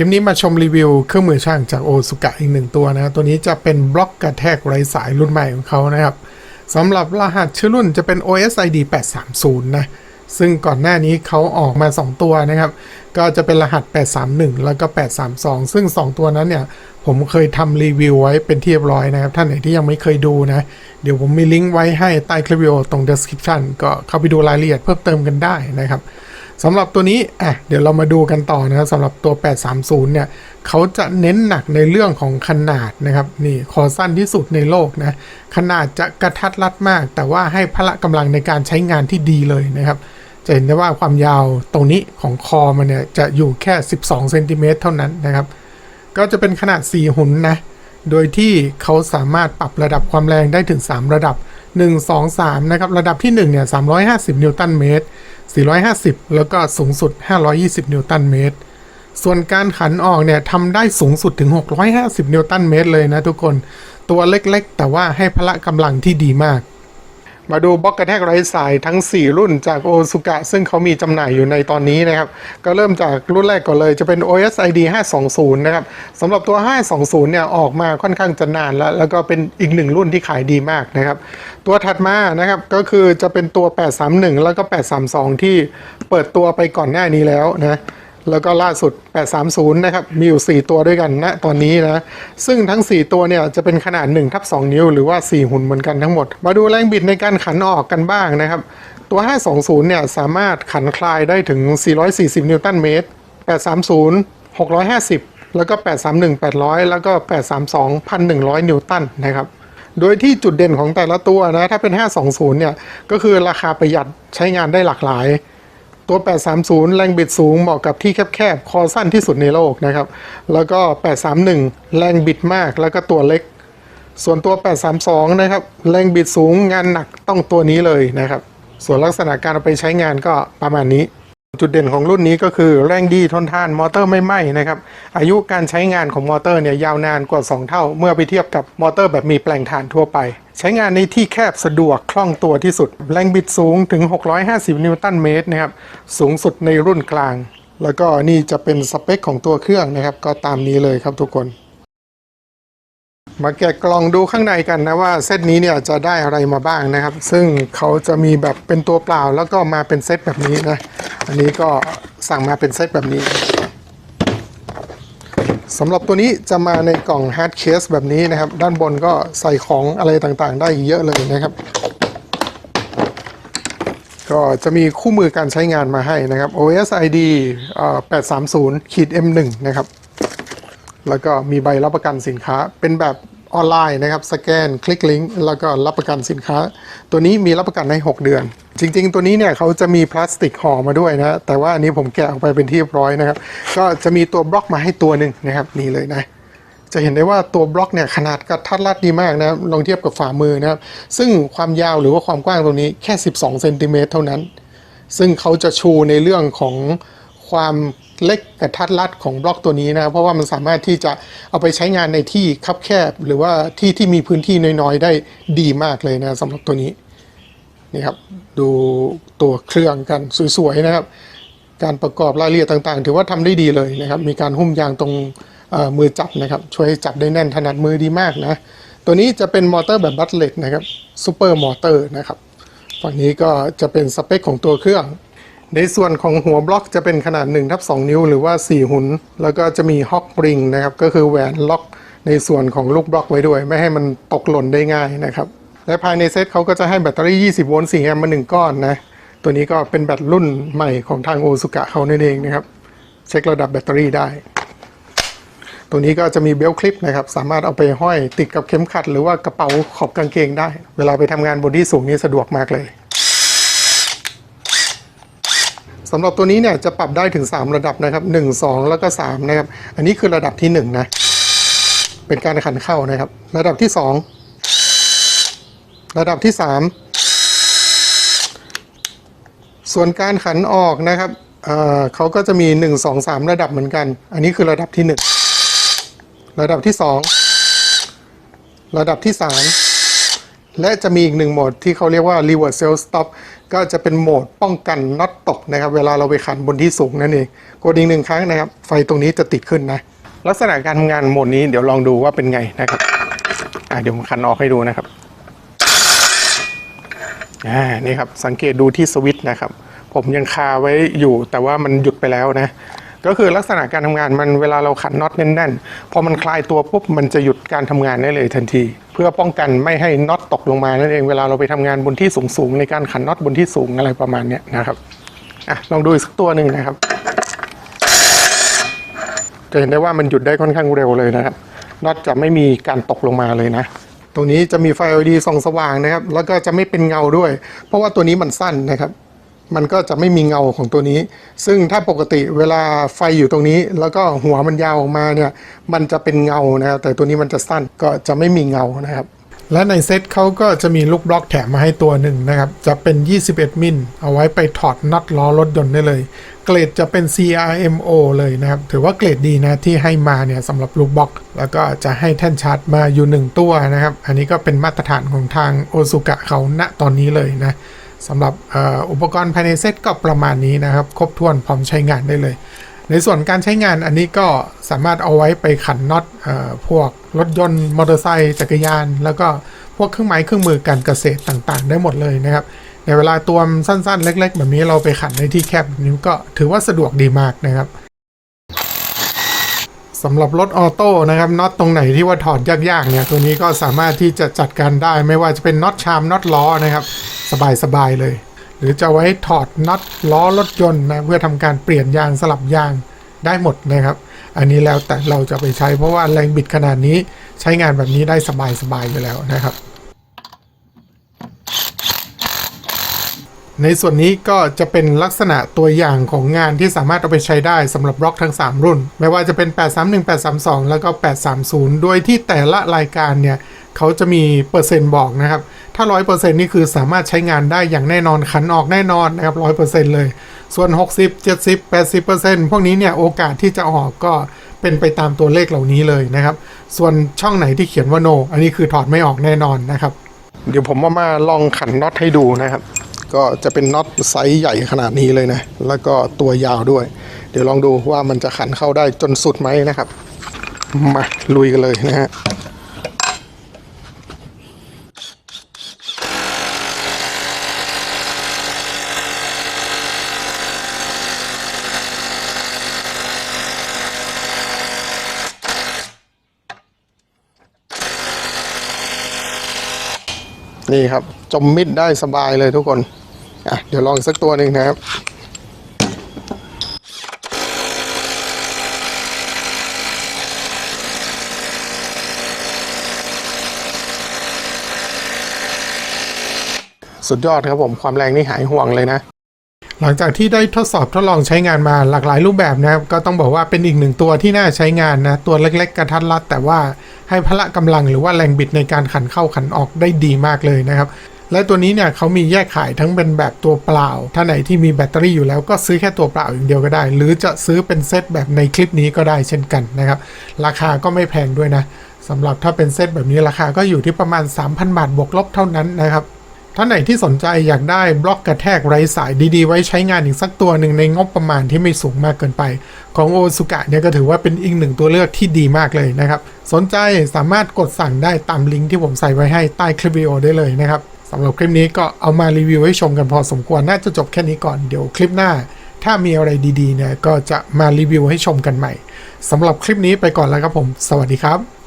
คลิปนี้มาชมรีวิวเครื่องมือช่างจากโอซุกะอีกหนึ่งตัวนะตัวนี้จะเป็นบล็อกกระแทกไร้สายรุ่นใหม่ของเขานะครับสำหรับรหัสชื่อรุ่นจะเป็น OSID 830 นะ ซึ่งก่อนหน้านี้เขาออกมา 2 ตัวนะครับ ก็จะเป็นรหัส 831 แล้วก็ 832 ซึ่ง 2 ตัวนั้นเนี่ย ผมเคยทำรีวิวไว้เป็นที่เรียบร้อยนะครับ ท่านไหนที่ยังไม่เคยดูนะ เดี๋ยวผมมีลิงก์ไว้ให้ใต้คลิปวิดีโอตรง description ก็เข้าไปดูรายละเอียดเพิ่มเติมกันได้นะครับ สำหรับตัวนี้อะเดี๋ยวเรามาดูกันต่อนะครับสำหรับตัว 830 เนี่ยเขาจะเน้นหนักในเรื่องของขนาดนะครับนี่คอสั้นที่สุดในโลกนะขนาดจะกระทัดรัดมาก แต่ว่าให้พละกำลังในการใช้งานที่ดีเลยนะครับจะเห็นได้ว่าความยาวตรงนี้ของคอมันเนี่ยจะอยู่แค่ 12เซนติเมตรเท่านั้นนะครับ ก็จะเป็นขนาด 4 หุ่นนะ โดยที่เขาสามารถปรับระดับความแรงได้ถึง 3 ระดับ 1 2 3 นะครับ ระดับที่ 1 เนี่ย 350 นิวตันเมตร 450 แล้วก็สูงสุด 520 นิวตันเมตร ส่วนการขันออกเนี่ยทำได้สูงสุดถึง 650 นิวตันเมตรเลยนะทุกคน ตัวเล็กๆ แต่ว่าให้พละกำลังที่ดีมาก มาดูบล็อกกระแทกไร้สายทั้ง 4 รุ่นจากโอซุกะซึ่งเขามีจำหน่ายอยู่ในตอนนี้นะครับ ก็เริ่มจากรุ่นแรกก่อนเลยจะเป็น OSID 520 นะครับสำหรับตัว 520 เนี่ย ออกมาค่อนข้างจะนานแล้ว แล้วก็เป็นอีกหนึ่งรุ่นที่ขายดีมากนะครับ ตัวถัดมานะครับก็คือจะเป็นตัว 831 แล้วก็ 832 ที่เปิดตัวไปก่อนหน้านี้แล้วนะ แล้วก็ล่าสุด 830 นะครับ มีอยู่ 4 ตัวด้วยกันนะตอนนี้นะ ซึ่งทั้ง 4 ตัวเนี่ยจะเป็นขนาด1ทับ2นิ้ว หรือว่า 4 หุ่นเหมือนกันทั้งหมด มาดูแรงบิดในการขันออกกันบ้างนะครับ ตัว 520 เนี่ยสามารถขันคลายได้ถึง 440 นิวตันเมตร 830 650 แล้วก็ 831 800 แล้วก็ 832 1,100 นิวตันนะครับโดยที่จุดเด่นของแต่ละตัวนะ ถ้าเป็น 520 เนี่ย ก็คือราคาประหยัดใช้งานได้หลากหลาย ตัว 830 แรงบิดสูงเหมาะกับที่แคบๆ คอสั้นที่สุดในโลกนะครับ แล้วก็ 831 แรงบิดมากแล้วก็ตัวเล็ก ส่วนตัว 832 นะครับ แรงบิดสูงงานหนักต้องตัวนี้เลยนะครับ ส่วนลักษณะการเอาไปใช้งานก็ประมาณนี้ จุดเด่นของรุ่นนี้ก็คือแรงดีทนทานมอเตอร์ไม่ไหม้นะครับ อายุการใช้งานของมอเตอร์เนี่ยยาวนานกว่า 2 เท่า เมื่อไปเทียบกับมอเตอร์แบบมีแปลงถ่านทั่วไป ใช้งานในที่แคบสะดวกคล่องตัวที่สุด แรงบิดสูงถึง 650 นิวตันเมตรนะครับ สูงสุดในรุ่นกลาง แล้วก็นี่จะเป็นสเปคของตัวเครื่องนะครับ ก็ตามนี้เลยครับทุกคน มาแกะกล่องดูข้างในกันนะว่าเซตนี้เนี่ยจะได้อะไรมาบ้างนะครับ ซึ่งเขาจะมีแบบเป็นตัวเปล่าแล้วก็มาเป็นเซตแบบนี้นะ อันนี้ก็สั่งมาเป็นเซตแบบนี้ สำหรับตัวนี้จะมาในกล่องฮาร์ดเคสแบบนี้นะครับ ด้านบนก็ใส่ของอะไรต่างๆ ได้เยอะเลยนะครับ ก็จะมีคู่มือการใช้งานมาให้นะครับ OSID 830ขีด M1 นะครับ แล้วก็มีใบรับประกันสินค้าเป็นแบบ ออนไลน์นะครับ สแกนคลิกลิงก์แล้วก็รับประกันสินค้า ตัวนี้มีรับประกันให้6เดือน จริง ๆ ตัวนี้เนี่ยเขาจะมีพลาสติกห่อมาด้วยนะแต่ว่าอันนี้ผมแกะออกไปเป็นที่เรียบร้อยนะครับ ก็จะมีตัวบล็อกมาให้ตัวหนึ่งนะครับนี่เลยนะจะเห็นได้ว่าตัวบล็อกเนี่ยขนาดกระทัดรัดดีมากนะลองเทียบกับฝ่ามือนะครับซึ่งความยาวหรือว่าความกว้างตรงนี้แค่ 12เซนติเมตรเท่านั้น ซึ่งเขาจะชูในเรื่องของ ความเล็กกระทัดรัดของบล็อกตัวนี้นะเพราะว่ามันสามารถที่จะเอาไปใช้งานในที่คับแคบ หรือว่าที่ที่มีพื้นที่น้อยๆ ได้ดีมากเลยนะสำหรับตัวนี้นี่ครับดูตัวเครื่องกันสวยๆนะครับ การประกอบรายละเอียดต่างๆ ถือว่าทำได้ดีเลยนะครับ มีการหุ้มยางตรงมือจับนะครับ ช่วยจับได้แน่นถนัดมือดีมากนะ ตัวนี้จะเป็นมอเตอร์แบบบัตเลตนะครับซูเปอร์มอเตอร์นะครับ ฝั่งนี้ก็จะเป็นสเปคของตัวเครื่อง ในส่วนของหัวบล็อกจะเป็นขนาด1ทับ2นิ้วหรือว่า 4 หุน แล้วก็จะมีฮอกปริงนะครับ ก็คือแหวนล็อกในส่วนของลูกบล็อกไว้ด้วย ไม่ให้มันตกหล่นได้ง่ายนะครับ และภายในเซตเขาก็จะให้แบตเตอรี่ 20 โวลต์ 4 แอมป์มา 1 ก้อนนะ ตัวนี้ก็เป็นแบตรุ่นใหม่ของทางโอซุกะเขานั่นเองนะครับ เช็คระดับแบตเตอรี่ได้ ตัวนี้ก็จะมีเบลต์คลิปนะครับ สามารถเอาไปห้อยติดกับเข็มขัด หรือว่ากระเป๋าขอบกางเกงได้ เวลาไปทำงานบนที่สูงนี่สะดวกมากเลย สำหรับตัวนี้เนี่ยจะปรับได้ถึง 3 ระดับนะครับ 1 2 แล้วก็3นะครับ อันนี้คือระดับที่1นะ เป็นการขันเข้านะครับ ระดับที่ 2 ระดับที่ 3 ส่วนการขันออกนะครับเเขาก็จะมี 1 2 3 ระดับเหมือนกัน อันนี้คือระดับที่ 1 ระดับที่ 2 ระดับที่ 3 และจะมีอีกหนึ่งโหมดที่เขาเรียกว่า reverse cell stop ก็จะเป็นโหมดป้องกันน็อตตกนะครับ เวลาเราไปขันบนที่สูงนั่นเองกดอีกหนึ่งครั้งนะครับ ไฟตรงนี้จะติดขึ้นนะ ลักษณะการทำงานโหมดนี้เดี๋ยวลองดูว่าเป็นไงนะครับอ่าเดี๋ยวผมขันออกให้ดูนะครับอ่านี่ครับสังเกตดูที่สวิตช์นะครับ ผมยังคาไว้อยู่แต่ว่ามันหยุดไปแล้วนะ ก็คือลักษณะการทำงานมันเวลาเราขันน็อตแน่นๆ พอมันคลายตัวปุ๊บมันจะหยุดการทำงานได้เลยทันที เพื่อป้องกันไม่ให้น็อตตกลงมานั่นเองเวลาเราไปทำงานบนที่สูงๆในการขันน็อตบนที่สูงอะไรประมาณนี้นะครับอะลองดูอีกสักตัวหนึ่งนะครับจะเห็นได้ว่ามันหยุดได้ค่อนข้างเร็วเลยนะครับน็อตจะไม่มีการตกลงมาเลยนะ ตรงนี้จะมีไฟ LED ส่องสว่างนะครับ แล้วก็จะไม่เป็นเงาด้วย เพราะว่าตัวนี้มันสั้นนะครับ มันก็จะไม่มีเงาของตัวนี้ ซึ่งถ้าปกติเวลาไฟอยู่ตรงนี้ แล้วก็หัวมันยาวออกมาเนี่ย มันจะเป็นเงานะครับแต่ตัวนี้มันจะสั้นก็จะไม่มีเงานะครับ และในเซ็ตเขาก็จะมีลูกบล็อกแถมมาให้ตัวหนึ่งนะครับ จะเป็น 21 มิล เอาไว้ไปถอดน็อตล้อรถยนต์ได้เลย เกรดจะเป็น CRMO เลยนะครับ ถือว่าเกรดดีนะที่ให้มาเนี่ยสำหรับลูกบล็อก แล้วก็จะให้แท่นชาร์จมาอยู่ 1 ตัวนะครับ อันนี้ก็เป็นมาตรฐานของทางโอซุกะเขาณตอนนี้เลยนะ สำหรับอ,อุปกรณ์ภายในเซ็ตก็ประมาณนี้นะครับ ครบถ้วนพร้อมใช้งานได้เลย ในส่วนการใช้งานอันนี้ก็สามารถเอาไว้ไปขันน็อตอพวกรถยนต์มอเตอร์ไซค์จักรยาน แล้วก็พวกเครื่องไม้เครื่องมือการเกษตรต่างๆ ได้หมดเลยนะครับ ในเวลาตัวมสั้นๆ เล็ก ๆ แบบนี้เราไปขันในที่แคบแบบนี้ก็ถือว่าสะดวกดีมากนะครับสำหรับรถออโต้นะครับน็อตตรงไหนที่ว่าถอดยากๆเนี่ยตัวนี้ก็สามารถที่จะจัดการได้ไม่ว่าจะเป็นน็อตชามน็อตล้อนะครับ สบายๆเลย หรือจะไว้ถอดน็อตล้อรถยนต์นะเพื่อทำการเปลี่ยนยางสลับยางได้หมดนะครับ อันนี้แล้วแต่เราจะไปใช้เพราะว่าแรงบิดขนาดนี้ใช้งานแบบนี้ได้สบายๆอยู่แล้วนะครับ ในส่วนนี้ก็จะเป็นลักษณะตัวอย่างของงานที่สามารถเอาไปใช้ได้สำหรับบล็อกทั้ง 3 รุ่น ไม่ว่าจะเป็น 831 832 แล้วก็ 830 โดยที่แต่ละรายการเนี่ย เขาจะมีเปอร์เซ็นต์บอกนะครับ ถ้า 100%นี่คือสามารถใช้งานได้อย่างแน่นอนขันออกแน่นอนนะครับ 100%เลย ส่วน 60 70 80%พวกนี้เนี่ยโอกาสที่จะออกก็เป็นไปตามตัวเลขเหล่านี้เลยนะครับ ส่วนช่องไหนที่เขียนว่า no อันนี้คือถอดไม่ออกแน่นอนนะครับ เดี๋ยวผมมามาลองขันน็อตให้ดูนะครับ ก็จะเป็นน็อตไซส์ใหญ่ขนาดนี้เลยนะ แล้วก็ตัวยาวด้วย เดี๋ยวลองดูว่ามันจะขันเข้าได้จนสุดไหมนะครับ มาลุยกันเลยนะฮะ นี่ครับ จมมิดได้สบายเลยทุกคนอะเดี๋ยวลองสักตัวหนึ่งนะครับสุดยอดครับผมความแรงนี่หายห่วงเลยนะ หลังจากที่ได้ทดสอบทดลองใช้งานมาหลากหลายรูปแบบนะครับ ก็ต้องบอกว่าเป็นอีกหนึ่งตัวที่น่าใช้งานนะ ตัวเล็กๆกระทัดรัด แต่ว่าให้พละกำลังหรือว่าแรงบิดในการขันเข้าขันออกได้ดีมากเลยนะครับ และตัวนี้เนี่ยเขามีแยกขายทั้งเป็นแบบตัวเปล่า ถ้าไหนที่มีแบตเตอรี่อยู่แล้วก็ซื้อแค่ตัวเปล่าอย่างเดียวก็ได้ หรือจะซื้อเป็นเซตแบบในคลิปนี้ก็ได้เช่นกันนะครับ ราคาก็ไม่แพงด้วยนะสำหรับถ้าเป็นเซตแบบนี้ราคาก็อยู่ที่ประมาณ 3,000 บาทบวกลบเท่านั้นนะครับ ท่านไหนที่สนใจอยากได้บล็อกกระแทกไร้สายดีๆ ไว้ใช้งานอีกสักตัวหนึ่งในงบประมาณที่ไม่สูงมากเกินไป ของโอซุกะเนี่ยก็ถือว่าเป็นอีกหนึ่งตัวเลือกที่ดีมากเลยนะครับ สนใจสามารถกดสั่งได้ตามลิงก์ที่ผมใส่ไว้ให้ใต้คลิปวิดีโอได้เลยนะครับสำหรับคลิปนี้ก็เอามารีวิวให้ชมกันพอสมควรน่าจะจบแค่นี้ก่อนเดี๋ยวคลิปหน้า ถ้ามีอะไรดีๆเนี่ยก็จะมารีวิวให้ชมกันใหม่สำหรับคลิปนี้ไปก่อนแล้วครับผม สวัสดีครับ